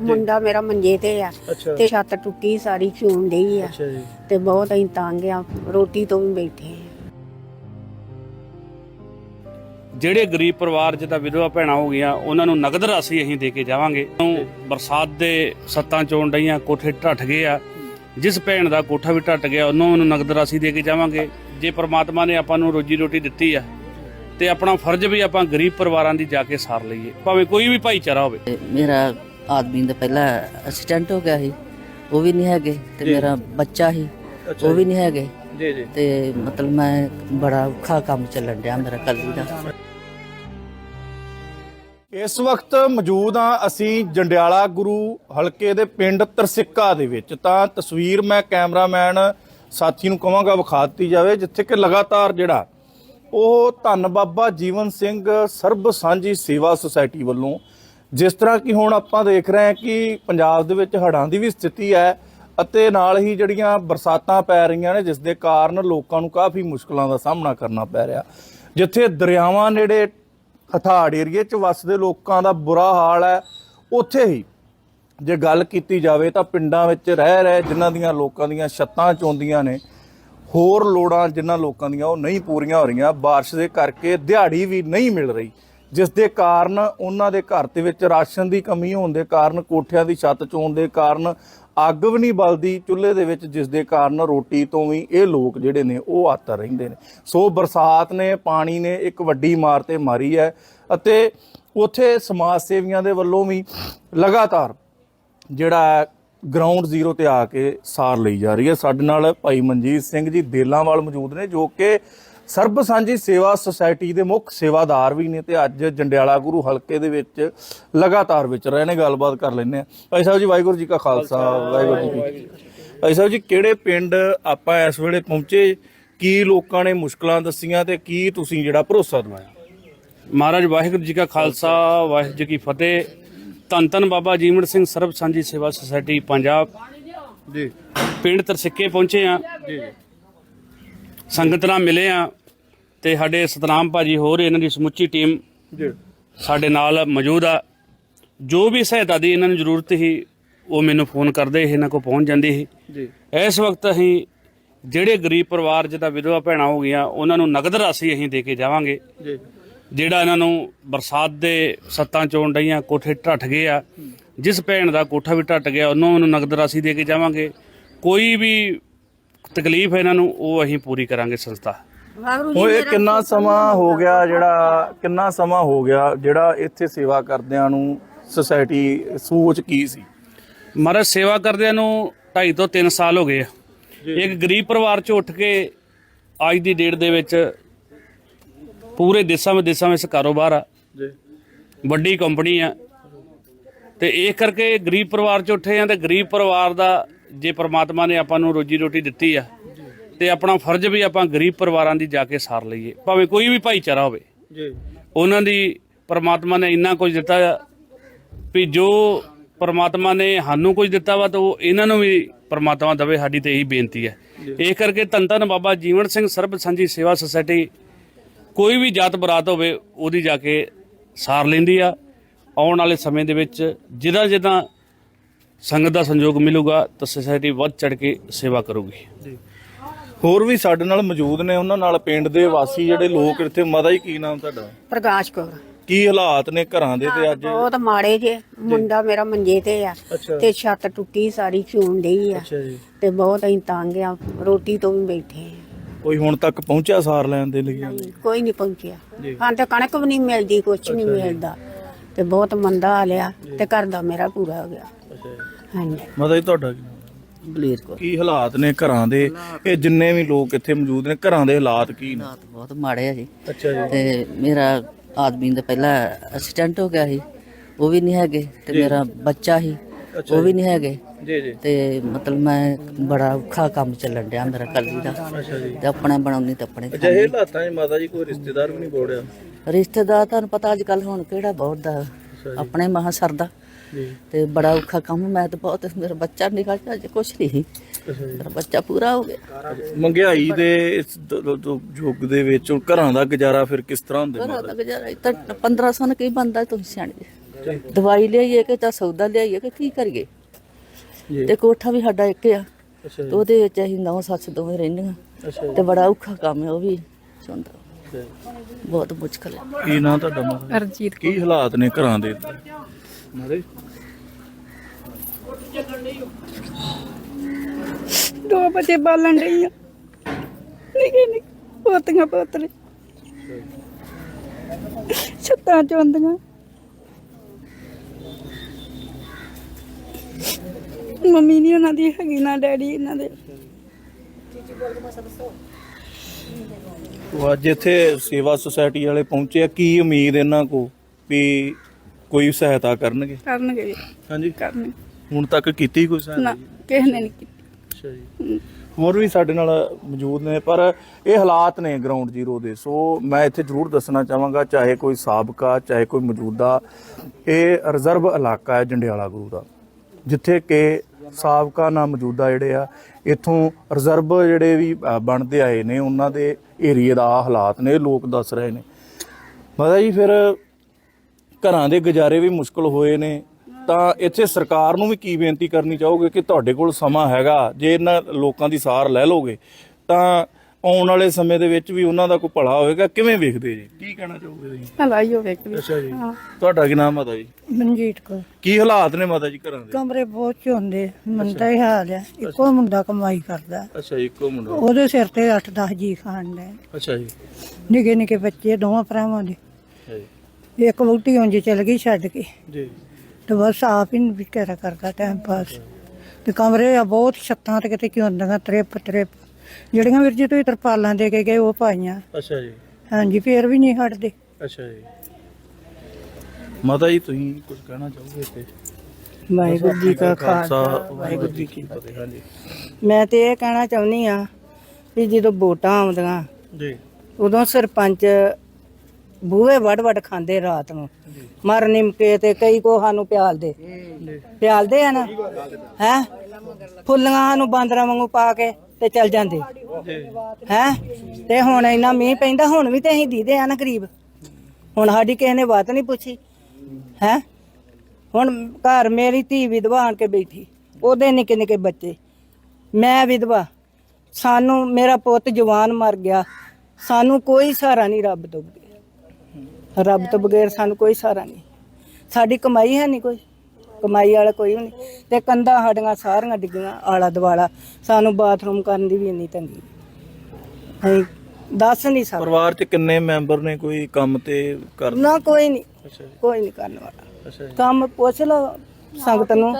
ਮੁੰਡਾ ਮੇਰਾ ਮੰਜੇ ਤੇ ਆ ਅੱਛਾ। ਤੇ ਛੱਤ ਟੁੱਟੀ ਸਾਰੀ ਚੂਣ ਡਈ ਆ। ਅੱਛਾ ਜੀ। ਤੇ ਬਹੁਤ ਅਸੀਂ ਤੰਗ ਆ ਰੋਟੀ ਤੋਂ ਵੀ ਬੈਠੇ ਆ। ਜਿਹੜੇ ਗਰੀਬ ਪਰਿਵਾਰ ਜਿਹਦਾ ਵਿਧਵਾ ਭੈਣਾਂ ਹੋ ਗਈਆਂ ਉਹਨਾਂ ਨੂੰ ਨਗਦ ਰਾਸ਼ੀ ਅਸੀਂ ਦੇ ਕੇ ਜਾਵਾਂਗੇ। ਉਹ ਬਰਸਾਤ ਦੇ ਸੱਤਾਂ ਚੋਂ ਡਈਆਂ ਕੋਠੇ ਢੱਠ ਗਏ ਆ। ਜਿਸ ਭੈਣ ਦਾ ਕੋਠਾ ਵੀ ਢੱਟ ਗਿਆ ਉਹਨੂੰ ਉਹਨੂੰ ਨਗਦ ਰਾਸ਼ੀ ਦੇ ਕੇ ਜਾਵਾਂਗੇ। ਜੇ ਪ੍ਰਮਾਤਮਾ ਨੇ ਆਪਾਂ ਨੂੰ ਰੋਜੀ ਰੋਟੀ ਦਿੱਤੀ ਆ ਤੇ ਆਪਣਾ ਫਰਜ਼ ਵੀ ਆਪਾਂ ਗਰੀਬ ਪਰਿਵਾਰਾਂ ਦੀ ਜਾ ਕੇ ਸਾਰ ਲਈਏ ਭਾਵੇਂ ਕੋਈ ਵੀ ਭਾਈਚਾਰਾ ਹੋਵੇ। ਮੇਰਾ ਆਦਮੀ ਦਾ ਪਹਿਲਾਂ ਅਸਿਸਟੈਂਟ ਹੋ ਗਿਆ ਸੀ। ਉਹ ਵੀ ਨਹੀਂ ਹੈਗੇ ਤੇ ਮੇਰਾ ਬੱਚਾ ਸੀ। ਉਹ ਵੀ ਨਹੀਂ ਹੈਗੇ। ਜੀ ਜੀ। ਤੇ ਮਤਲਬ ਮੈਂ ਬੜਾ ਔਖਾ ਕੰਮ ਚੱਲਣ ਡਿਆ ਮੇਰਾ ਕੱਲੀ ਦਾ। ਇਸ ਵਕਤ ਮੌਜੂਦ ਆ ਅਸੀਂ ਜੰਡਿਆਲਾ ਗੁਰੂ ਹਲਕੇ ਦੇ ਪਿੰਡ ਤਰਸਿੱਕਾ ਦੇ ਵਿੱਚ। ਤਾਂ ਤਸਵੀਰ ਮੈਂ ਕੈਮਰਾਮੈਨ ਸਾਥੀ ਨੂੰ ਕਹਾਂਗਾ ਵਿਖਾ ਦਿੱਤੀ ਜਾਵੇ ਜਿੱਥੇ ਕਿ ਲਗਾਤਾਰ ਜਿਹੜਾ ਉਹ ਧੰਨ ਬਾਬਾ ਜੀਵਨ ਸਿੰਘ ਸਰਬ ਸਾਂਝੀ ਸੇਵਾ ਸੁਸਾਇਟੀ ਵੱਲੋਂ ਜਿਸ ਤਰ੍ਹਾਂ ਕਿ ਹੁਣ ਆਪਾਂ ਦੇਖ ਰਹੇ ਹਾਂ ਕਿ ਪੰਜਾਬ ਦੇ ਵਿੱਚ ਹੜ੍ਹਾਂ ਦੀ ਵੀ ਸਥਿਤੀ ਹੈ ਅਤੇ ਨਾਲ ਹੀ ਜਿਹੜੀਆਂ ਬਰਸਾਤਾਂ ਪੈ ਰਹੀਆਂ ਨੇ ਜਿਸ ਦੇ ਕਾਰਨ ਲੋਕਾਂ ਨੂੰ ਕਾਫੀ ਮੁਸ਼ਕਲਾਂ ਦਾ ਸਾਹਮਣਾ ਕਰਨਾ ਪੈ ਰਿਹਾ ਜਿੱਥੇ ਦਰਿਆਵਾਂ ਨੇੜੇ ਹਥਾੜ ਏਰੀਏ 'ਚ ਵੱਸਦੇ ਲੋਕਾਂ ਦਾ ਬੁਰਾ ਹਾਲ ਹੈ ਉੱਥੇ ਹੀ ਜੇ ਗੱਲ ਕੀਤੀ ਜਾਵੇ ਤਾਂ ਪਿੰਡਾਂ ਵਿੱਚ ਰਹਿ ਰਹੇ ਜਿਨ੍ਹਾਂ ਦੀਆਂ ਲੋਕਾਂ ਦੀਆਂ ਛੱਤਾਂ ਚੋਂਦੀਆਂ ਨੇ ਹੋਰ ਲੋੜਾਂ ਜਿਨ੍ਹਾਂ ਲੋਕਾਂ ਦੀਆਂ ਉਹ ਨਹੀਂ ਪੂਰੀਆਂ ਹੋ ਰਹੀਆਂ بارش ਦੇ ਕਰਕੇ ਦਿਹਾੜੀ ਵੀ ਨਹੀਂ ਮਿਲ ਰਹੀ ਜਿਸ ਦੇ ਕਾਰਨ ਉਹਨਾਂ ਦੇ ਘਰ ਦੇ ਵਿੱਚ ਰਾਸ਼ਨ ਦੀ ਕਮੀ ਹੋਣ ਦੇ ਕਾਰਨ, ਕੋਠਿਆਂ ਦੀ ਛੱਤ ਚੋਣ ਦੇ ਕਾਰਨ, ਅੱਗ ਵੀ ਨਹੀਂ ਬਲਦੀ, ਚੁੱਲ੍ਹੇ ਦੇ ਵਿੱਚ ਜਿਸ ਦੇ ਕਾਰਨ ਰੋਟੀ ਤੋਂ ਵੀ ਇਹ ਲੋਕ ਜਿਹੜੇ ਨੇ ਉਹ ਆਤਰ ਰਹਿੰਦੇ ਨੇ। ਸੋ ਬਰਸਾਤ ਨੇ, ਪਾਣੀ ਨੇ ਇੱਕ ਵੱਡੀ ਮਾਰ ਤੇ ਮਾਰੀ ਹੈ ਅਤੇ ਉਥੇ ਸਮਾਜ ਸੇਵੀਆਂ ਦੇ ਵੱਲੋਂ ਵੀ ਲਗਾਤਾਰ ਜਿਹੜਾ ਗਰਾਊਂਡ ਜ਼ੀਰੋ ਤੇ ਆ ਕੇ ਸਾਰ ਲਈ ਜਾ ਰਹੀ ਹੈ। ਸਾਡੇ ਨਾਲ ਭਾਈ ਮਨਜੀਤ ਸਿੰਘ ਜੀ ਦੇਲਾਂਵਾਲ ਮੌਜੂਦ ਨੇ ਜੋ ਕਿ ਸਰਬ ਸਾਂਝੀ ਸੇਵਾ ਸੁਸਾਇਟੀ ਦੇ ਮੁੱਖ ਸੇਵਾਦਾਰ ਵੀ ਨੇ ਤੇ ਅੱਜ ਜੰਡਿਆਲਾ ਗੁਰੂ ਹਲਕੇ ਦੇ ਵਿੱਚ ਲਗਾਤਾਰ ਵਿਚ ਰਹੇ ਨੇ ਗੱਲਬਾਤ ਕਰ ਲੈਂਦੇ ਆ ਭਾਈ ਸਾਹਿਬ ਜੀ ਵਾਹਿਗੁਰੂ ਜੀ ਕਾ ਖਾਲਸਾ ਵਾਹਿਗੁਰੂ ਜੀ ਕੀ ਫਤਿਹ। ਭਾਈ ਸਾਹਿਬ ਜੀ ਕਿਹੜੇ ਪਿੰਡ ਆਪਾਂ ਇਸ ਵੇਲੇ ਪਹੁੰਚੇ? ਕੀ ਲੋਕਾਂ ਨੇ ਮੁਸ਼ਕਲਾਂ ਦੱਸੀਆਂ ਤੇ ਕੀ ਤੁਸੀਂ ਜਿਹੜਾ ਭਰੋਸਾ ਦਵਾਇਆ? ਮਹਾਰਾਜ ਵਾਹਿਗੁਰੂ ਜੀ ਕਾ ਖਾਲਸਾ ਵਾਹਿਗੁਰੂ ਜੀ ਕੀ ਫਤਿਹ। ਧੰਨ ਧੰਨ ਬਾਬਾ ਜੀਵਨ ਸਿੰਘ ਸਰਬ ਸਾਂਝੀ ਸੇਵਾ ਸੁਸਾਇਟੀ ਪੰਜਾਬ। ਜੀ। ਪਿੰਡ ਤਰਸਿੱਕੇ ਪਹੁੰਚੇ ਆ ਜੀ। ਸੰਗਤ ਨਾਲ ਮਿਲੇ ਆ ਤੇ ਸਾਡੇ ਸਤਨਾਮ ਭਾਜੀ ਹੋਰ ਇਹਨਾਂ ਦੀ ਸਮੁੱਚੀ ਟੀਮ ਜੀ। ਸਾਡੇ ਨਾਲ ਮੌਜੂਦ ਆ। ਜੋ ਵੀ ਸਹਾਇਤਾ ਦੀ ਇਹਨਾਂ ਨੂੰ ਜ਼ਰੂਰਤ ਸੀ ਉਹ ਮੈਨੂੰ ਫੋਨ ਕਰਦੇ ਇਹਨਾਂ ਕੋਲ ਪਹੁੰਚ ਜਾਂਦੀ ਸੀ। ਜੀ। ਇਸ ਵਕਤ ਅਸੀਂ ਜਿਹੜੇ ਗਰੀਬ ਪਰਿਵਾਰ ਜਿਹਦਾ ਵਿਧਵਾ ਭੈਣਾਂ ਹੋ ਗਈਆਂ ਉਹਨਾਂ ਨੂੰ ਨਗਦ ਰਾਸ਼ੀ ਅਸੀਂ ਦੇ ਕੇ ਜਾਵਾਂਗੇ। ਜੀ। ਜਿਹੜਾ ਇਹਨਾਂ ਨੂੰ ਬਰਸਾਤ ਦੇ ਸੱਤਾਂ ਚੋਂ ਡਈਆਂ ਕੋਠੇ ਢੱਠ ਗਏ ਆ ਜਿਸ ਭੈਣ ਦਾ ਕੋਠਾ ਵੀ ਢੱਟ ਗਿਆ ਉਹਨੂੰ ਉਹਨੂੰ ਨਗਦ ਰਾਸ਼ੀ ਦੇ ਕੇ ਜਾਵਾਂਗੇ। ਕੋਈ ਵੀ ਤਕਲੀਫ ਹੈ ਇਹਨਾਂ ਨੂੰ ਉਹ ਅਸੀਂ ਪੂਰੀ ਕਰਾਂਗੇ ਸੰਸਥਾ। ਵਾਹਿਗੁਰੂ ਜੀ ਮੇਰਾ ਕਿੰਨਾ ਸਮਾਂ ਹੋ ਗਿਆ ਜਿਹੜਾ ਕਿੰਨਾ ਸਮਾਂ ਹੋ ਗਿਆ ਜਿਹੜਾ ਇੱਥੇ ਸੇਵਾ ਕਰਦਿਆਂ ਨੂੰ ਸੁਸਾਇਟੀ ਸੋਚ ਕੀ ਸੀ? ਮਹਾਰਾਜ ਸੇਵਾ ਕਰਦਿਆਂ ਨੂੰ 2.5 ਤੋਂ 3 ਸਾਲ ਹੋ ਗਏ ਆ। ਇੱਕ ਗਰੀਬ ਪਰਿਵਾਰ ਚੋਂ ਉੱਠ ਕੇ ਅੱਜ ਦੀ ਡੇਟ ਦੇ ਵਿੱਚ ਪੂਰੇ ਦੇਸ਼ਾਂ ਵਿੱਚ ਦੇਸ਼ਾਂ ਵਿੱਚ ਕਾਰੋਬਾਰ ਆ। ਜੀ। ਵੱਡੀ ਕੰਪਨੀ ਆ। ਤੇ ਇਹ ਕਰਕੇ ਗਰੀਬ ਪਰਿਵਾਰ ਚ ਉੱਠੇ ਆ ਤੇ ਗਰੀਬ ਪਰਿਵਾਰ ਦਾ ਜੇ ਪ੍ਰਮਾਤਮਾ ਨੇ ਆਪਾਂ ਨੂੰ ਰੋਜੀ ਰੋਟੀ ਦਿੱਤੀ ਆ ਤੇ ਆਪਣਾ ਫਰਜ਼ ਵੀ ਆਪਾਂ ਗਰੀਬ ਪਰਿਵਾਰਾਂ ਦੀ ਜਾ ਕੇ ਸਾਰ ਲਈਏ। ਭਾਵੇਂ ਕੋਈ ਵੀ ਭਾਈਚਾਰਾ ਹੋਵੇ। ਜੀ। ਉਹਨਾਂ ਦੀ ਪ੍ਰਮਾਤਮਾ ਨੇ ਇੰਨਾ ਕੁਝ ਦਿੱਤਾ ਵੀ ਜੋ ਪ੍ਰਮਾਤਮਾ ਨੇ ਸਾਨੂੰ ਕੁਝ ਦਿੱਤਾ ਵਾ ਤਾਂ ਉਹ ਇਹਨਾਂ ਨੂੰ ਵੀ ਪ੍ਰਮਾਤਮਾ ਦੇਵੇ ਸਾਡੀ ਤੇ ਇਹੀ ਬੇਨਤੀ ਹੈ। ਇਹ ਕਰਕੇ ਧੰਨ ਧੰਨ ਬਾਬਾ ਜੀਵਨ ਸਿੰਘ ਸਰਬ ਸਾਂਝੀ ਸੇਵਾ ਸੁਸਾਇਟੀ ਕੋਈ ਵੀ ਜਾਤ ਬਰਾਤ ਹੋਵੇ ਉਹਦੀ ਜਾ ਕੇ ਸਾਰ ਲੈਂਦੀ ਆ। ਆਉਣ ਵਾਲੇ ਸਮੇਂ ਦੇ ਵਿੱਚ ਜਿਹਦਾ ਜਿਹਦਾ ਸੰਗਤ ਦਾ ਸੰਯੋਗ ਮਿਲੂਗਾ ਤਾਂ ਸੁਸਾਇਟੀ ਵੱਧ ਚੜ ਕੇ ਸੇਵਾ ਕਰੂਗੀ। ਹੋਰ ਵੀ ਸਾਡੇ ਨਾਲ ਮੌਜੂਦ ਨੇ ਉਹਨਾਂ ਨਾਲ ਪਿੰਡ ਦੇ ਵਾਸੀ ਜਿਹੜੇ ਲੋਕ ਇੱਥੇ ਮਦਾ ਹੀ ਕੀ ਨਾਮ ਤੁਹਾਡਾ? ਪ੍ਰਕਾਸ਼ ਕੌਰ। ਕੀ ਹਾਲਾਤ ਨੇ ਘਰਾਂ ਦੇ ਤੇ ਅੱਜ? ਬਹੁਤ ਮਾੜੇ ਜੇ। ਮੁੰਡਾ ਮੇਰਾ ਮੰਜੇ ਤੇ ਆ ਤੇ ਛੱਤ ਟੁੱਟੀ ਸਾਰੀ ਚੂਣ ਡਈ ਆ। ਜੀ। ਤੇ ਬਹੁਤ ਅਸੀਂ ਤੰਗ ਆ ਰੋਟੀ ਤੋਂ ਵੀ ਬੈਠੇ ਆ। ਕੋਈ ਹੁਣ ਤੱਕ ਪਹੁੰਚਿਆ ਸਾਰ ਲੈਣ ਦੇ ਲਈ? ਕੋਈ ਨਹੀਂ ਪਹੁੰਚਿਆ। ਜੀ। ਹਾਂ ਤੇ ਕਣਕ ਵੀ ਨਹੀਂ ਮਿਲਦੀ ਕੁਛ ਨਹੀਂ ਮਿਲਦਾ। ਤੇ ਬਹੁਤ ਮੰਦਾ ਹਾਲਿਆ ਤੇ ਘਰ ਦਾ ਮੇਰਾ ਪੂਰਾ ਹੋ ਗਿਆ। ਹਾਂਜੀ। ਮਦਾ ਹੀ ਤੁਹਾਡਾ ਬਲੇਰ ਕੋ ਕੀ ਹਾਲਾਤ ਨੇ ਘਰਾਂ ਦੇ? ਇਹ ਜਿੰਨੇ ਵੀ ਲੋਕ ਇੱਥੇ ਮੌਜੂਦ ਨੇ ਘਰਾਂ ਦੇ ਹਾਲਾਤ ਕੀ ਨੇ? ਹਾਲਾਤ ਬਹੁਤ ਮਾੜੇ ਆ ਜੀ। ਅੱਛਾ ਜੀ। ਤੇ ਮੇਰਾ ਆਦਮੀ ਦਾ ਪਹਿਲਾਂ ਅਸਿਸਟੈਂਟ ਹੋ ਗਿਆ ਸੀ ਉਹ ਵੀ ਨਹੀਂ ਹੈਗੇ। ਤੇ ਮੇਰਾ ਬੱਚਾ ਸੀ ਉਹ ਵੀ ਨਹੀਂ ਹੈਗੇ। ਜੀ ਜੀ। ਤੇ ਮਤਲਬ ਮੈਂ ਬੜਾ ਔਖਾ ਕੰਮ ਚੱਲਣ ਡਿਆ ਮੇਰਾ ਕੱਲੀ ਦਾ। ਤੇ ਆਪਣਾ ਬਣਾਉਣੀ ਤੇ ਆਪਣੇ ਅਜਿਹੇ ਹਾਲਾਤਾਂ 'ਚ ਮਾਤਾ ਜੀ ਕੋਈ ਰਿਸ਼ਤੇਦਾਰ ਵੀ ਨਹੀਂ ਬੋੜਿਆ? ਰਿਸ਼ਤੇਦਾਰ ਤੁਹਾਨੂੰ ਪਤਾ ਅੱਜ ਕੱਲ ਹੁਣ ਕਿਹੜਾ ਬਹੁਤ ਦਾ ਆਪਣੇ ਮਹਾ ਸਰਦਾ। ਤੇ ਬੜਾ ਔਖਾ ਕੰਮ ਮੈਂ ਤਾਂ ਬਹੁਤ ਮੇਰਾ ਬੱਚਾ ਨਿਕਲ ਗਿਆ ਅਜੇ ਕੁਛ ਨਹੀਂ ਜੀ। ਮੇਰਾ ਬੱਚਾ ਪੂਰਾ ਹੋ ਗਿਆ। ਮਹਿੰਗਾਈ ਦੇ ਇਸ ਦ- ਦ- ਦ- ਯੁੱਗ ਦੇ ਵਿੱਚ ਹੁਣ ਘਰਾਂ ਦਾ ਗੁਜ਼ਾਰਾ ਫਿਰ ਕਿਸ ਤਰ੍ਹਾਂ ਹੁੰਦਾ ਘਰਾਂ ਦਾ ਗੁਜ਼ਾਰਾ ਤਾਂ 1500 ਨੇ ਕੀ ਬੰਦਾ ਤੁਸੀਂ ਸਿਆਣੇ ਜੀ। ਦਵਾਈ ਲਿਆਈਏ ਕਿ ਤਾਂ ਸੌਦਾ ਲਿਆਈਏ ਕਿ ਕੀ ਕਰੀਏ? ਜੀ। ਤੇ ਕੋਠਾ ਵੀ ਸਾਡਾ ਇੱਕ ਆ। ਅੱਛਾ ਤੇ ਉਹਦੇ ਵਿੱਚ ਅਸੀਂ ਨੌ ਸੱਸ ਦੋਵੇਂ ਰਹਿੰਦੀਆਂ। ਅੱਛਾ ਤੇ ਬੜਾ ਔਖਾ ਕੰਮ ਹੈ ਉਹ ਵੀ ਚੁੰਦਾ ਬਹੁਤ ਮੁਸ਼ਕਲ ਹੈ। ਕੀ ਨਾਂ ਤੁਹਾਡਾ ਮਾਤਾ ਅਰਜੀਤ ਕੀ ਹਾਲਾਤ ਨੇ ਘਰਾਂ ਦੇ? ਦੋ ਬੱਚੇ ਬਾਲਣ ਡਈ ਆ। ਨਿੱਕੇ ਨਿੱਕੇ ਪੋਤੀਆਂ ਪੋਤਰੇ। ਛੱਤਾਂ ਚੋਂਦੀਆਂ ਮੰਮੀ ਨਹੀਂ ਉਹਨਾਂ ਦੀ ਹੈਗੀ ਨਾ ਡੈਡੀ ਇਹਨਾਂ ਦੇ। ਉਹ ਅੱਜ ਇੱਥੇ ਸੇਵਾ ਸੁਸਾਇਟੀ ਵਾਲੇ ਪਹੁੰਚੇ ਆ। ਕੀ ਉਮੀਦ ਇਹਨਾਂ ਕੋ ਵੀ ਕੋਈ ਸਹਾਇਤਾ ਕਰਨਗੇ? ਕਰਨਗੇ ਹਾਂਜੀ। ਕਰਨਗੇ। ਹੁਣ ਤੱਕ ਕੀਤੀ ਕੋਈ ਨਾ ਸਹਾਇਤਾ ਕਿਸੇ ਨੇ ਨਹੀਂ ਕੀਤੀ। ਅੱਛਾ ਜੀ। ਹੋਰ ਵੀ ਸਾਡੇ ਨਾਲ ਮੌਜੂਦ ਨੇ ਪਰ ਇਹ ਹਾਲਾਤ ਨੇ ਗਰਾਊਂਡ ਜ਼ੀਰੋ ਦੇ। ਸੋ ਮੈਂ ਇੱਥੇ ਜ਼ਰੂਰ ਦੱਸਣਾ ਚਾਹਾਂਗਾ ਚਾਹੇ ਕੋਈ ਸਾਬਕਾ ਚਾਹੇ ਕੋਈ ਮੌਜੂਦਾ ਇਹ ਰਿਜ਼ਰਵ ਇਲਾਕਾ ਹੈ ਜੰਡਿਆਲਾ ਗੁਰੂ ਦਾ ਜਿੱਥੇ ਕਿ ਸਾਬਕਾ ਨਾ ਮੌਜੂਦਾ ਜਿਹੜੇ ਆ ਇਥੋਂ ਰਿਜ਼ਰਵ ਜਿਹੜੇ ਵੀ ਅ, ਬਣਦੇ ਆਏ ਨੇ ਉਹਨਾਂ ਦੇ ਏਰੀਏ ਦਾ ਆਹ ਹਾਲਾਤ ਨੇ ਇਹ ਲੋਕ ਦੱਸ ਰਹੇ ਨੇ। ਮਾਤਾ ਜੀ ਫਿਰ ਘਰਾਂ ਦੇ ਗੁਜ਼ਾਰੇ ਵੀ ਮੁਸ਼ਕਲ ਹੋਏ ਨੇ ਤਾਂ ਇੱਥੇ ਸਰਕਾਰ ਨੂੰ ਵੀ ਕੀ ਬੇਨਤੀ ਕਰਨੀ ਚਾਹੋਗੇ ਕਿ ਤੁਹਾਡੇ ਕੋਲ ਸਮਾਂ ਹੈਗਾ ਜੇ ਇਹਨਾਂ ਲੋਕਾਂ ਦੀ ਸਾਰ ਲੈ ਲੋਗੇ ਤਾਂ ਆਉਣ ਵਾਲੇ ਸਮੇਂ ਦੇ ਵਿੱਚ ਵੀ ਉਹਨਾਂ ਦਾ ਕੋਈ ਭਲਾ ਹੋਵੇਗਾ ਕਿਵੇਂ ਵੇਖਦੇ ਜੀ? ਕੀ ਕਹਿਣਾ ਚਾਹੋਗੇ ਤੁਸੀਂ? ਹਲਾਈ ਹੋਵੇ ਕਿ ਅੱਛਾ ਜੀ। ਤੁਹਾਡਾ ਕੀ ਨਾਮ ਮਾਤਾ ਜੀ? ਮਨਜੀਤ ਕੋ ਕੀ ਹਾਲਾਤ ਨੇ ਮਾਤਾ ਜੀ ਘਰਾਂ ਦੇ? ਕਮਰੇ ਬਹੁਤ ਚੋਂਦੇ ਮੁੰਡਾ ਹੀ ਹਾਲ ਆ ਇੱਕੋ ਮੁੰਡਾ ਕਮਾਈ ਕਰਦਾ। ਅੱਛਾ ਜੀ, ਇੱਕੋ ਮੁੰਡਾ। ਉਹਦੇ ਸਿਰ ਤੇ 8-10 ਜੀ ਖਾਣ ਦੇ ਅੱਛਾ ਜੀ। ਨਿੱਕੇ ਨਿੱਕੇ ਬੱਚੇ ਦੋਵਾਂ ਭਰਾਵਾਂ ਦੇ। ਇੱਕ ਵਹੁਟੀ ਉਂਝ ਚਲ ਗਈ ਛੱਡ ਕੇ। ਜੀ। ਤੇ ਬਸ ਆਪ ਹੀ ਵਿਚਾਰਾ ਕਰਦਾ ਟਾਈਮ ਪਾਸ ਤੇ ਕਮਰੇ ਆ ਬਹੁਤ ਛੱਤਾਂ ਤੇ ਕਿਤੇ ਚੋਂਦੀਆਂ ਤ੍ਰਿਪ ਤ੍ਰਿਪ। ਜਿਹੜੀਆਂ ਵੀਰ ਜੀ ਤੁਸੀਂ ਤਰਪਾਲਾਂ ਦੇ ਕੇ ਗਏ ਉਹ ਪਾਈਆਂ। ਅੱਛਾ ਜੀ। ਹਾਂਜੀ ਫੇਰ ਵੀ ਨਹੀਂ ਹਟਦੇ। ਅੱਛਾ ਜੀ। ਮਾਤਾ ਜੀ ਤੁਸੀਂ ਕੁਝ ਕਹਿਣਾ ਚਾਹੋਗੇ ਤੇ ਵਾਹਿਗੁਰੂ ਜੀ ਕਾ ਖਾਲਸਾ ਖਾਲਸਾ। ਵਾਹਿਗੁਰੂ ਜੀ ਕੀ ਫਤਿਹ। ਹਾਂਜੀ। ਮੈਂ ਤੇ ਇਹ ਕਹਿਣਾ ਚਾਹੁੰਦੀ ਆ ਵੀ ਜਦੋਂ ਵੋਟਾਂ ਆਉਂਦੀਆਂ ਜੀ। ਉਦੋਂ ਸਰਪੰਚ ਬੂਹੇ ਵੜ ਵੜ ਖਾਂਦੇ ਰਾਤ ਨੂੰ। ਮਰ ਨਿਮਕੇ ਤੇ ਕਈ ਕੋ ਸਾਨੂੰ ਪਿਆਲਦੇ। ਪਿਆਲਦੇ ਆ ਨਾ। ਹੈ? ਫੁੱਲੀਆਂ ਸਾਨੂੰ ਬਾਂਦਰਾਂ ਵਾਂਗੂ ਪਾ ਕੇ ਤੇ ਚੱਲ ਜਾਂਦੇ। ਹੈ? ਤੇ ਹੁਣ ਇੰਨਾ ਮੀਂਹ ਪੈਂਦਾ, ਹੁਣ ਵੀ ਤੇ ਅਸੀਂ ਦੀਦੇ ਆ ਨਾ ਗਰੀਬ। ਹੁਣ ਸਾਡੀ ਕਿਸੇ ਨੇ ਬਾਤ ਨਹੀਂ ਪੁੱਛੀ। ਹੈ? ਹੁਣ ਘਰ ਮੇਰੀ ਧੀ ਵਿਧਵਾ ਆਣ ਕੇ ਬੈਠੀ। ਉਹਦੇ ਨਿੱਕੇ ਨਿੱਕੇ ਬੱਚੇ। ਮੈਂ ਵਿਧਵਾ। ਸਾਨੂੰ ਮੇਰਾ ਪੁੱਤ ਜਵਾਨ ਮਰ ਗਿਆ। ਸਾਨੂੰ ਕੋਈ ਸਹਾਰਾ ਨਹੀਂ ਰੱਬ ਤੋਂ। ਰੱਬ ਤੋਂ ਬਗੈਰ ਸਾਨੂੰ ਕੋਈ ਸਹਾਰਾ ਨਹੀਂ। ਸਾਡੀ ਕਮਾਈ ਹੈ ਨਹੀਂ ਕੋਈ। ਕਮਾਈ ਵਾਲਾ ਕੋਈ ਵੀ ਨਹੀਂ। ਤੇ ਕੰਧਾਂ ਸਾਡੀਆਂ ਸਾਰੀਆਂ ਡਿੱਗੀਆਂ ਆਲਾ ਦਵਾਲਾ ਸਾਨੂੰ ਬਾਥਰੂਮ ਕਰਨ ਦੀ ਵੀ ਇੰਨੀ ਤੰਗੀ ਅਸੀਂ ਦੱਸ ਨਹੀਂ ਸਕਦੇ। ਪਰਿਵਾਰ ਚ ਕਿੰਨੇ ਮੈਂਬਰ ਨੇ ਕੋਈ ਕੰਮ ਤੇ ਕਰ ਨਾ ਕੋਈ ਨਹੀਂ। ਅੱਛਾ ਜੀ। ਕੋਈ ਨਹੀਂ ਕਰਨ ਵਾਲਾ। ਅੱਛਾ ਜੀ। ਕੰਮ ਪੁੱਛ ਲਓ ਸੰਗਤ ਨੂੰ।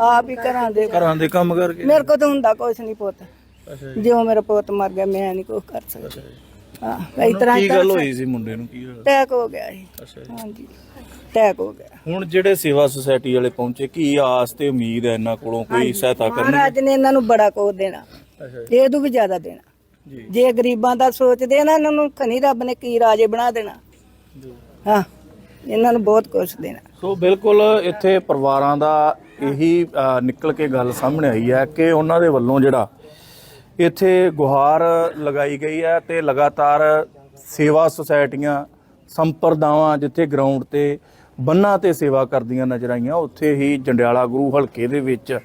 ਆਪ ਹੀ ਘਰਾਂ ਦੇ ਘਰਾਂ ਦੇ ਕੰਮ ਕਰਕੇ। ਮੇਰੇ ਕੋਲ ਤਾਂ ਹੁੰਦਾ ਕੁਛ ਨਹੀਂ ਪੁੱਤ। ਅੱਛਾ ਜੀ। ਜਿਉਂ ਮੇਰਾ ਪੁੱਤ ਮਰ ਗਿਆ ਮੈਂ ਨਹੀਂ ਕੁਛ ਕਰ ਸਕਦਾ। ਅੱਛਾ ਜੀ। ਹਾਂ ਇਸ ਤਰ੍ਹਾਂ ਕੀ ਗੱਲ ਹੋਈ ਸੀ ਮੁੰਡੇ ਨੂੰ? ਕੀ ਹੋਇਆ? ਟੈਕ ਹੋ ਗਿਆ ਸੀ। ਅੱਛਾ ਜੀ। ਹਾਂਜੀ ਟੈਕ ਹੋ ਗਿਆ। ਹੁਣ ਜਿਹੜੇ ਸੇਵਾ ਸੁਸਾਇਟੀ ਵਾਲੇ ਪਹੁੰਚੇ ਕੀ ਆਸ ਤੇ ਉਮੀਦ ਹੈ ਇਹਨਾਂ ਕੋਲੋਂ ਕੋਈ ਸਹਾਇਤਾ ਕਰਨਗੇ? ਮਹਾਰਾਜ ਨੇ ਇਹਨਾਂ ਨੂੰ ਬੜਾ ਕੁਝ ਦੇਣਾ। ਅੱਛਾ ਇਹ ਤੋਂ ਵੀ ਜ਼ਿਆਦਾ ਦੇਣਾ। ਜੀ। ਜੇ ਗਰੀਬਾਂ ਦਾ ਸੋਚਦੇ ਨਾ ਇਹਨਾਂ ਨੂੰ ਖਨੀ ਰੱਬ ਨੇ ਕੀ ਰਾਜੇ ਬਣਾ ਦੇਣਾ। ਹਾਂ ਇਹਨਾਂ ਨੂੰ ਬਹੁਤ ਕੁਝ ਦੇਣਾ। ਸੋ ਬਿਲਕੁਲ ਇੱਥੇ ਪਰਿਵਾਰਾਂ ਦਾ ਇਹੀ ਨਿਕਲ ਕੇ ਗੱਲ ਸਾਹਮਣੇ ਆਈ ਹੈ ਕਿ ਉਹਨਾਂ ਦੇ ਵੱਲੋਂ ਜਿਹੜਾ ਇੱਥੇ ਗੁਹਾਰ ਲਗਾਈ ਗਈ ਹੈ ਤੇ ਲਗਾਤਾਰ ਸੇਵਾ ਸੁਸਾਇਟੀਆਂ ਸੰਪਰਦਾਵਾਂ ਜਿੱਥੇ ਗਰਾਊਂਡ ਤੇ ਬੰਨਾਂ ਤੇ ਸੇਵਾ ਕਰਦੀਆਂ ਨਜ਼ਰ ਆਈਆਂ। ਉੱਥੇ ਹੀ ਜੰਡਿਆਲਾ ਗੁਰੂ ਹਲਕੇ ਦੇ ਵਿੱਚ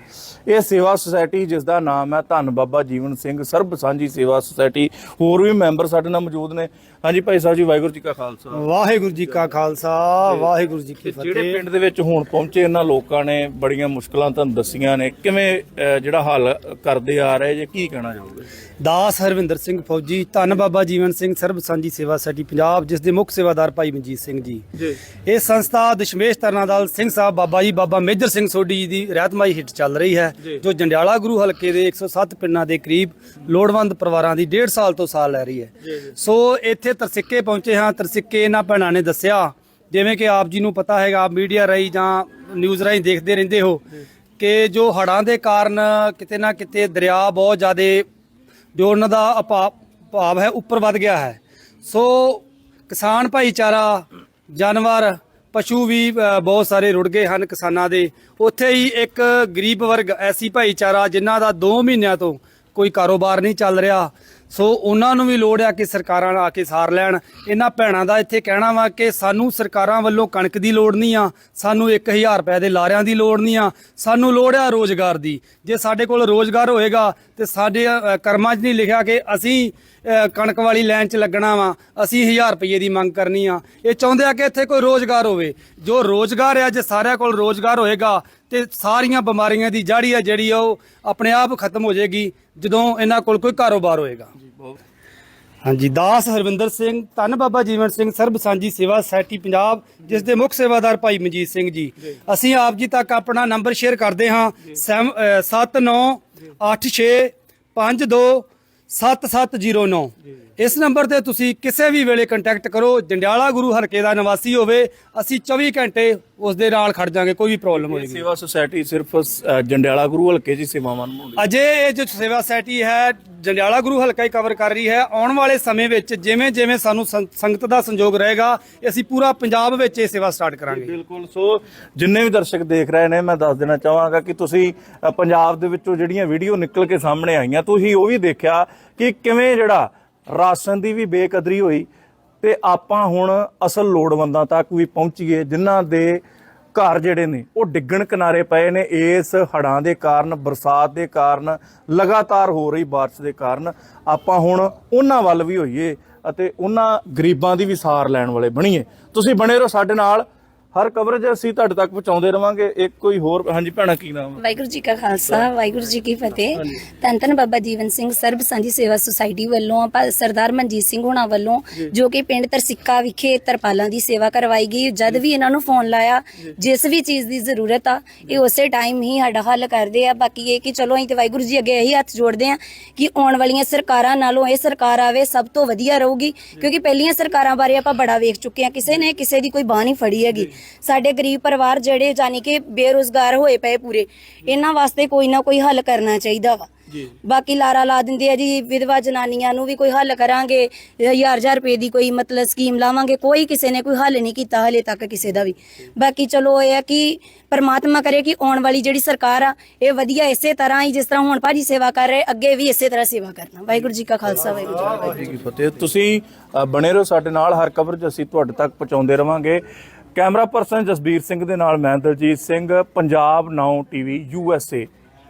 ਇਹ ਸੇਵਾ ਸੁਸਾਇਟੀ ਜਿਸ ਦਾ ਨਾਮ ਹੈ ਧੰਨ ਬਾਬਾ ਜੀਵਨ ਸਿੰਘ ਸਰਬ ਸਾਂਝੀ ਸੇਵਾ ਸੁਸਾਇਟੀ ਹੋਰ ਵੀ ਮੈਂਬਰ ਸਾਡੇ ਨਾਲ ਮੌਜੂਦ ਨੇ। ਹਾਂਜੀ ਭਾਈ ਸਾਹਿਬ ਜੀ ਵਾਹਿਗੁਰੂ ਜੀ ਕਾ ਖਾਲਸਾ। ਵਾਹਿਗੁਰੂ ਜੀ ਕਾ ਖਾਲਸਾ ਵਾਹਿਗੁਰੂ ਜੀ ਕੀ ਤੇ ਜਿਹੜੇ ਫਤਿਹ ਪਿੰਡ ਦੇ ਵਿੱਚ ਹੁਣ ਪਹੁੰਚੇ ਇਹਨਾਂ ਲੋਕਾਂ ਨੇ ਬੜੀਆਂ ਮੁਸ਼ਕਲਾਂ ਤੁਹਾਨੂੰ ਦੱਸੀਆਂ ਨੇ। ਕਿਵੇਂ ਜਿਹੜਾ ਹੱਲ ਕਰਦੇ ਆ ਰਹੇ ਜੇ ਕੀ ਕਹਿਣਾ ਚਾਹੋਗੇ? ਦਾਸ ਹਰਵਿੰਦਰ ਸਿੰਘ ਫੌਜੀ ਧੰਨ ਬਾਬਾ ਜੀਵਨ ਸਿੰਘ ਸਰਬ ਸਾਂਝੀ ਸੇਵਾ ਸੋਸਾਇਟੀ ਪੰਜਾਬ ਜਿਸ ਦੇ ਮੁੱਖ ਸੇਵਾਦਾਰ ਭਾਈ ਮਨਜੀਤ ਸਿੰਘ ਜੀ। ਜੀ। ਇਹ ਸੰਸਥਾ ਦਸ਼ਮੇਸ਼ ਤਰਨਾਦਲ ਸਿੰਘ ਸਾਹਿਬ ਬਾਬਾ ਜੀ ਬਾਬਾ ਮੇਜਰ ਸਿੰਘ ਸੋਢੀ ਜੀ ਦੀ ਰਹਿਤਮਾਈ ਹਿੱਟ ਚੱਲ ਰਹੀ ਹੈ ਜੋ। ਜੰਡਿਆਲਾ ਗੁਰੂ ਹਲਕੇ ਦੇ 107 ਪਿੰਡਾਂ ਦੇ ਕਰੀਬ ਲੋੜਵੰਦ ਪਰਿਵਾਰਾਂ ਦੀ 1.5 ਸਾਲ ਤੋਂ ਸਾਲ ਲੈ ਰਹੀ ਹੈ। ਸੋ ਇੱਥੇ ਤਰਸਿੱਕੇ ਪਹੁੰਚੇ ਹਾਂ ਤਰਸਿੱਕੇ ਇਹਨਾਂ ਭੈਣਾਂ ਨੇ ਦੱਸਿਆ ਜਿਵੇਂ ਕਿ ਆਪ ਜੀ ਨੂੰ ਪਤਾ ਹੈਗਾ ਮੀਡੀਆ ਰਾਹੀਂ ਜਾਂ ਨਿਊਜ਼ ਰਾਹੀਂ ਦੇਖਦੇ ਰਹਿੰਦੇ ਹੋ ਕਿ ਜੋ ਹੜ੍ਹਾਂ ਦੇ ਕਾਰਨ ਕਿਤੇ ਨਾ ਕਿਤੇ ਦਰਿਆ ਬਹੁਤ ਜ਼ਿਆਦੇ ਜੋ ਉਹਨਾਂ ਦਾ ਆਪਾ- ਭਾਵ ਹੈ ਉੱਪਰ ਵੱਧ ਗਿਆ ਹੈ। ਸੋ ਕਿਸਾਨ ਭਾਈਚਾਰਾ ਜਾਨਵਰ ਪਸ਼ੂ ਵੀ ਬਹੁਤ ਸਾਰੇ ਰੁੜ ਗਏ ਹਨ ਕਿਸਾਨਾਂ ਦੇ। ਉੱਥੇ ਹੀ ਇੱਕ ਗਰੀਬ ਵਰਗ, ਐਸੀ ਭਾਈਚਾਰਾ ਜਿਨ੍ਹਾਂ ਦਾ 2 ਮਹੀਨਿਆਂ ਤੋਂ ਕੋਈ ਕਾਰੋਬਾਰ ਨਹੀਂ ਚੱਲ ਰਿਹਾ। ਸੋ ਉਹਨਾਂ ਨੂੰ ਵੀ ਲੋੜ ਆ ਕਿ ਸਰਕਾਰਾਂ ਆ ਕੇ ਸਾਰ ਲੈਣ। ਇਹਨਾਂ ਭੈਣਾਂ ਦਾ ਇੱਥੇ ਕਹਿਣਾ ਵਾ ਕਿ ਸਾਨੂੰ ਸਰਕਾਰਾਂ ਵੱਲੋਂ ਕਣਕ ਦੀ ਲੋੜ ਨਹੀਂ ਆ, ਸਾਨੂੰ 1000 ਰੁਪਏ ਦੇ ਲਾਰਿਆਂ ਦੀ ਲੋੜ ਨਹੀਂ ਆ, ਸਾਨੂੰ ਲੋੜ ਆ ਰੋਜ਼ਗਾਰ ਦੀ। ਜੇ ਸਾਡੇ ਕੋਲ ਰੋਜ਼ਗਾਰ ਹੋਏਗਾ ਤੇ ਸਾਡੇ ਕਰਮਾਂ 'ਚ ਨਹੀਂ ਲਿਖਿਆ ਕਿ ਅਸੀਂ ਕਣਕ ਵਾਲੀ ਲਾਈਨ 'ਚ ਲੱਗਣਾ ਵਾ ਅਸੀਂ 1000 ਰੁਪਏ ਦੀ ਮੰਗ ਕਰਨੀ ਆ। ਇਹ ਚਾਹੁੰਦੇ ਆ ਕਿ ਇੱਥੇ ਕੋਈ ਰੋਜ਼ਗਾਰ ਹੋਵੇ। ਜੋ ਰੋਜ਼ਗਾਰ ਆ ਜੇ ਸਾਰਿਆਂ ਕੋਲ ਰੋਜ਼ਗਾਰ ਹੋਏਗਾ ਤੇ ਸਾਰੀਆਂ ਬਿਮਾਰੀਆਂ ਦੀ ਜੜੀ ਆ ਜਿਹੜੀ ਆ ਉਹ ਆਪਣੇ ਆਪ ਖਤਮ ਹੋ ਜਾਏਗੀ ਜਦੋਂ ਇਹਨਾਂ ਕੋਲ ਕੋਈ ਕਾਰੋਬਾਰ ਹੋਏਗਾ। ਹਾਂਜੀ ਦਾਸ ਹਰਵਿੰਦਰ ਸਿੰਘ ਧੰਨ ਬਾਬਾ ਜੀਵਨ ਸਿੰਘ ਸਰਬ ਸਾਂਝੀ ਸੇਵਾ ਸੁਸਾਇਟੀ ਪੰਜਾਬ ਜਿਸ ਦੇ ਮੁੱਖ ਸੇਵਾਦਾਰ ਭਾਈ ਮਨਜੀਤ ਸਿੰਘ ਜੀ। ਅਸੀਂ ਆਪ ਜੀ ਤੱਕ ਆਪਣਾ ਨੰਬਰ ਸ਼ੇਅਰ ਕਰਦੇ ਹਾਂ 7986527709 ਇਸ ਨੰਬਰ ਤੇ ਤੁਸੀਂ ਕਿਸੇ ਵੀ ਵੇਲੇ ਕੰਟੈਕਟ ਕਰੋ। ਜੰਡਿਆਲਾ ਗੁਰੂ ਹਰਕੇ ਦਾ ਨਿਵਾਸੀ ਹੋਵੇ। ਅਸੀਂ 24 ਘੰਟੇ ਉਸ ਦੇ ਨਾਲ ਖੜ ਜਾਾਂਗੇ ਕੋਈ ਵੀ ਪ੍ਰੋਬਲਮ ਹੋਏਗੀ। ਸੇਵਾ ਸੁਸਾਇਟੀ ਸਿਰਫ ਜੰਡਿਆਲਾ ਗੁਰੂ ਹਲਕੇ ਹੀ ਸੇਵਾਵਾਂ ਨਿਭਾਉਂਦੀ ਅਜੇ ਇਹ ਜੋ ਸੇਵਾ ਸੋਸਾਇਟੀ ਹੈ ਜੰਡਿਆਲਾ ਗੁਰੂ ਹਲਕਾ ਹੀ ਕਵਰ ਕਰ ਰਹੀ ਹੈ। ਆਉਣ ਵਾਲੇ ਸਮੇਂ ਵਿੱਚ ਜਿਵੇਂ ਜਿਵੇਂ ਸਾਨੂੰ ਸੰਗਤ ਦਾ ਸੰਯੋਗ ਰਹੇਗਾ ਅਸੀਂ ਪੂਰਾ ਪੰਜਾਬ ਵਿੱਚ ਇਹ ਸੇਵਾ ਸਟਾਰਟ ਕਰਾਂਗੇ। ਬਿਲਕੁਲ। ਸੋ ਜਿੰਨੇ ਵੀ ਦਰਸ਼ਕ ਦੇਖ ਰਹੇ ਨੇ ਮੈਂ ਦੱਸ ਦੇਣਾ ਚਾਹਾਂਗਾ ਕਿ ਤੁਸੀਂ ਪੰਜਾਬ ਦੇ ਵਿੱਚੋਂ ਜਿਹੜੀਆਂ ਵੀਡੀਓ ਨਿਕਲ ਕੇ ਸਾਹਮਣੇ ਆਈਆਂ ਤੁਸੀਂ ਉਹ ਵੀ ਦੇਖਿਆ ਕਿ ਕਿਵੇਂ ਜਿਹੜਾ ਰਾਸ਼ਨ ਦੀ ਵੀ ਬੇਕਦਰੀ ਹੋਈ ਤੇ ਆਪਾਂ ਹੁਣ ਅਸਲ ਲੋੜਵੰਦਾਂ ਤੱਕ ਵੀ ਪਹੁੰਚੀਏ, ਜਿਨ੍ਹਾਂ ਦੇ ਘਰ ਜਿਹੜੇ ਨੇ, ਉਹ ਡਿੱਗਣ ਕਿਨਾਰੇ ਪਏ ਨੇ। ਇਸ ਹੜਾਂ ਦੇ ਕਾਰਨ, ਬਰਸਾਤ ਦੇ ਕਾਰਨ, ਲਗਾਤਾਰ ਹੋ ਰਹੀ ਬਾਰਿਸ਼ ਦੇ ਕਾਰਨ ਆਪਾਂ ਹੁਣ ਉਹਨਾਂ ਵੱਲ ਵੀ ਹੋਈਏ ਅਤੇ ਉਹਨਾਂ ਗਰੀਬਾਂ ਦੀ ਵੀ ਸਾਰ ਲੈਣ ਵਾਲੇ ਬਣੀਏ। ਤੁਸੀਂ ਬਣੇ ਰਹੋ ਸਾਡੇ ਨਾਲ। ਹਰ ਕਵਰੇਜ ਅਸੀਂ ਤੁਹਾਡੇ ਤੱਕ ਪਹੁੰਚਾਉਂਦੇ ਰਵਾਂਗੇ। ਇੱਕ ਕੋਈ ਹੋਰ ਹਾਂਜੀ ਭੈਣਾ ਕੀ ਨਾਮ? ਹੈ ਵਾਹਿਗੁਰੂ ਜੀ ਕਾ ਖਾਲਸਾ ਵਾਹਿਗੁਰੂ ਜੀ ਕੀ ਫਤਿਹ। ਧੰਨ ਧੰਨ ਬਾਬਾ ਜੀਵਨ ਸਿੰਘ ਸਰਬ ਸਾਂਝੀ ਸੇਵਾ ਸੁਸਾਇਟੀ ਵੱਲੋਂ ਆਪਾਂ ਸਰਦਾਰ ਮਨਜੀਤ ਸਿੰਘ ਹੋਣਾ ਵੱਲੋਂ ਜੋ। ਕਿ ਪਿੰਡ ਤਰਸਿੱਕਾ ਵਿਖੇ ਤਰਪਾਲਾਂ ਦੀ ਸੇਵਾ ਕਰਵਾਈ ਗਈ। ਜਦ ਵੀ ਇਹਨਾਂ ਨੂੰ ਫੋਨ ਲਾਇਆ ਜਿਸ ਵੀ ਚੀਜ਼ ਦੀ ਜ਼ਰੂਰਤ ਆ ਇਹ ਉਸੇ ਟਾਈਮ ਹੀ ਸਾਡਾ ਹੱਲ ਕਰਦੇ ਆ। ਬਾਕੀ ਇਹ ਕਿ ਚਲੋ ਅਸੀਂ ਤੇ ਵਾਹਿਗੁਰੂ ਜੀ ਅੱਗੇ ਇਹੀ ਹੱਥ ਜੋੜਦੇ ਆ ਕਿ ਆਉਣ ਵਾਲੀਆਂ ਸਰਕਾਰਾਂ ਨਾਲੋਂ ਇਹ ਸਰਕਾਰ ਆਵੇ ਸਭ ਤੋਂ ਵਧੀਆ ਰਹੂਗੀ। ਕਿਉਂਕਿ ਪਹਿਲੀਆਂ ਸਰਕਾਰਾਂ ਬਾਰੇ ਆਪਾਂ ਬੜਾ ਵੇਖ ਚੁੱਕੇ ਆ। ਕਿਸੇ ਨੇ ਕਿਸੇ ਦੀ ਕੋਈ ਬਾਹ ਨਹੀਂ ਫੜੀ ਹੈਗੀ। ਸਾਡੇ ਗਰੀਬ ਪਰਿਵਾਰ ਜਿਹੜੇ ਜਾਨੀ ਕਿ ਬੇਰੁਜ਼ਗਾਰ ਹੋਏ ਪਏ ਪੂਰੇ ਇਹਨਾਂ ਵਾਸਤੇ ਕੋਈ ਨਾ ਕੋਈ ਹੱਲ ਕਰਨਾ ਚਾਹੀਦਾ ਵਾ। ਬਾਕੀ ਲਾਰਾ ਲਾ ਦਿੰਦੇ ਆ ਜੀ ਵਿਧਵਾ ਜਨਾਨੀਆਂ ਨੂੰ ਵੀ ਕੋਈ ਹੱਲ ਕਰਾਂਗੇ ਹਜ਼ਾਰ ਹਜ਼ਾਰ ਰੁਪਏ ਦੀ ਕੋਈ ਮਤਲਬ ਸਕੀਮ ਲਾਵਾਂਗੇ ਕੋਈ ਕਿਸੇ ਨੇ ਕੋਈ ਹੱਲ ਨਹੀਂ ਕੀਤਾ ਹਲੇ ਤੱਕ ਕਿਸੇ ਦਾ ਵੀ। ਬਾਕੀ ਚਲੋ ਇਹ ਆ ਕਿ ਪਰਮਾਤਮਾ ਕਰੇ ਕਿ ਆਉਣ ਵਾਲੀ ਜਿਹੜੀ ਸਰਕਾਰ ਆ ਇਹ ਵਧੀਆ ਇਸੇ ਤਰ੍ਹਾਂ ਹੀ ਜਿਸ ਤਰ੍ਹਾਂ ਹੁਣ ਭਾਜੀ ਸੇਵਾ ਕਰ ਰਹੇ ਅੱਗੇ ਵੀ ਇਸੇ ਤਰ੍ਹਾਂ ਸੇਵਾ ਕਰਨਾ। ਵਾਹਿਗੁਰੂ ਜੀ ਕਾ ਖਾਲਸਾ ਵਾਹਿਗੁਰੂ ਜੀ ਕੀ ਫਤਿਹ। ਜੀ ਤੁਸੀਂ ਬਣੇ ਰਹੋ ਸਾਡੇ ਨਾਲ ਹਰ ਕਵਰੇਜ ਅਸੀਂ ਤੁਹਾਡੇ ਤੱਕ ਪਹੁੰਚਾਉਂਦੇ ਰਵਾਂਗੇ। ਕੈਮਰਾ ਪਰਸਨ ਜਸਬੀਰ ਸਿੰਘ ਦੇ ਨਾਲ ਮੈਂ ਦਲਜੀਤ ਸਿੰਘ, ਪੰਜਾਬ ਨਾਉ ਟੀਵੀ, ਯੂ ਐਸ ਏ।